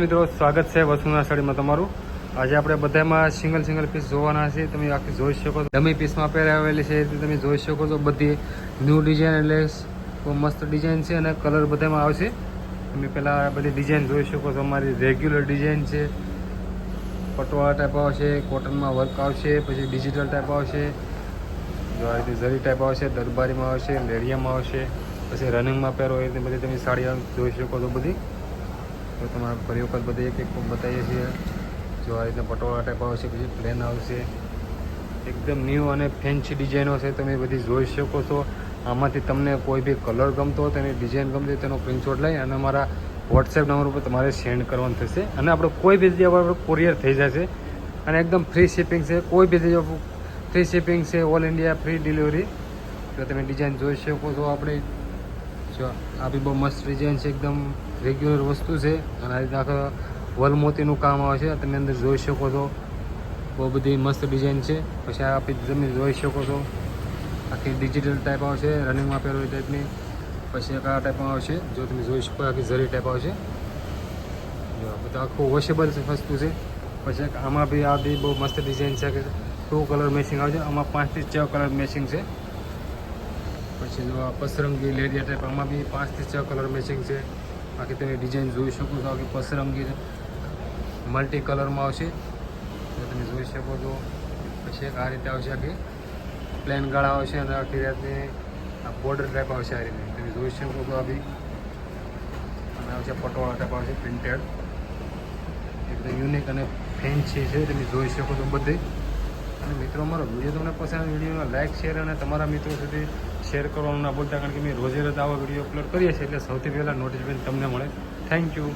મિત્રો, સ્વાગત છે વસુના સાડીમાં તમારું. આજે આપણે બધામાં સિંગલ સિંગલ પીસ જોવાના છે. તમે આખી જોઈ શકો ડમી પીસમાં પહેરાવેલી છે. તે તમે જોઈ શકો છો બધી ન્યૂ ડિઝાઇન એટલે મસ્ત ડિઝાઇન છે અને કલર બધામાં આવશે. તમે પહેલાં બધી ડિઝાઇન જોઈ શકો છો. અમારી રેગ્યુલર ડિઝાઇન છે. પટોળા ટાઈપ આવશે કોટનમાં વર્ક આવશે, પછી ડિજિટલ ટાઈપ આવશે. ઝરી ટાઈપ આવશે, દરબારીમાં આવશે લેરિયામાં આવશે, પછી રનિંગમાં પહેરો, એ બધી તમે સાડી જોઈ શકો છો બધી. તો તમારે ફરી વખત બધી એક એક બતાવીએ છીએ. જો આ રીતના પટોળા ટાઈપ આવશે પછી પ્લેન આવશે. એકદમ ન્યૂ અને ફેન્સી ડિઝાઇનો છે, તમે બધી જોઈ શકો છો. આમાંથી તમને કોઈ બી કલર ગમતો તેની ડિઝાઇન ગમતી તેનો પ્રિન્ટઆઉટ લઈ અને અમારા વોટ્સએપ નંબર ઉપર તમારે સેન્ડ કરવાનું થશે. અને આપણે કોઈ બી જગ્યા કુરિયર કોરિયર થઈ જશે, અને એકદમ ફ્રી શિપિંગ છે, કોઈ બી જગ્યા ફ્રી શિપિંગ છે ઓલ ઇન્ડિયા ફ્રી ડિલિવરી તો તમે ડિઝાઇન જોઈ શકો છો. આપણે જો, આ બી બહુ મસ્ત ડિઝાઇન છે, એકદમ રેગ્યુલર વસ્તુ છે. અને આ રીતે આખા વલ મોતીનું કામ આવે છે, તમે અંદર જોઈ શકો છો. બહુ બધી મસ્ત ડિઝાઇન છે. પછી આ આપી તમે જોઈ શકો છો. આખી ડિજિટલ ટાઈપ આવશે રનિંગમાં પહેરો એ ટાઈપની પછી એક આ ટાઈપમાં આવશે જો તમે જોઈ શકો આખી ઝરી ટાઈપ આવશે જો, આ બધું આખું વોશેબલ વસ્તુ છે. પછી આમાં બી આ બી બહુ મસ્ત ડિઝાઇન છે કે ટુ કલર મેચિંગ આવશે આમાં પાંચથી છ કલર મેચિંગ છે. પછી જો આ પસરંગી લેરિયા ટાઈપ આમાં બી પાંચથી છ કલર મેચિંગ છે. બાકી તમે ડિઝાઇન જોઈ શકો છો કે પસરંગી મલ્ટી કલરમાં આવશે. તમે જોઈ શકો છો. પછી એક આ રીતે આવશે આખી પ્લેન ગાળા આવશે અને આખી રાતની આ બોર્ડર ટાઈપ આવશે આ રીતે. તમે જોઈ શકો છો આ બી. અને આવશે પટોળા ટાઈપ આવશે પ્રિન્ટેડ એકદમ યુનિક અને ફેન્સી છે. તમે જોઈ શકો છો બધી. અને મિત્રો, અમારો વીડિયો તમને પસંદ વિડીયોને લાઇક શેર અને તમારા મિત્રો સુધી શેર કરવાનું ના ભૂલતા, કારણ કે મેં રોજે રોજ આવા વીડિયો અપલોડ કરીએ છીએ, એટલે સૌથી પહેલાં નોટિફિકેશન તમને મળે. Thank you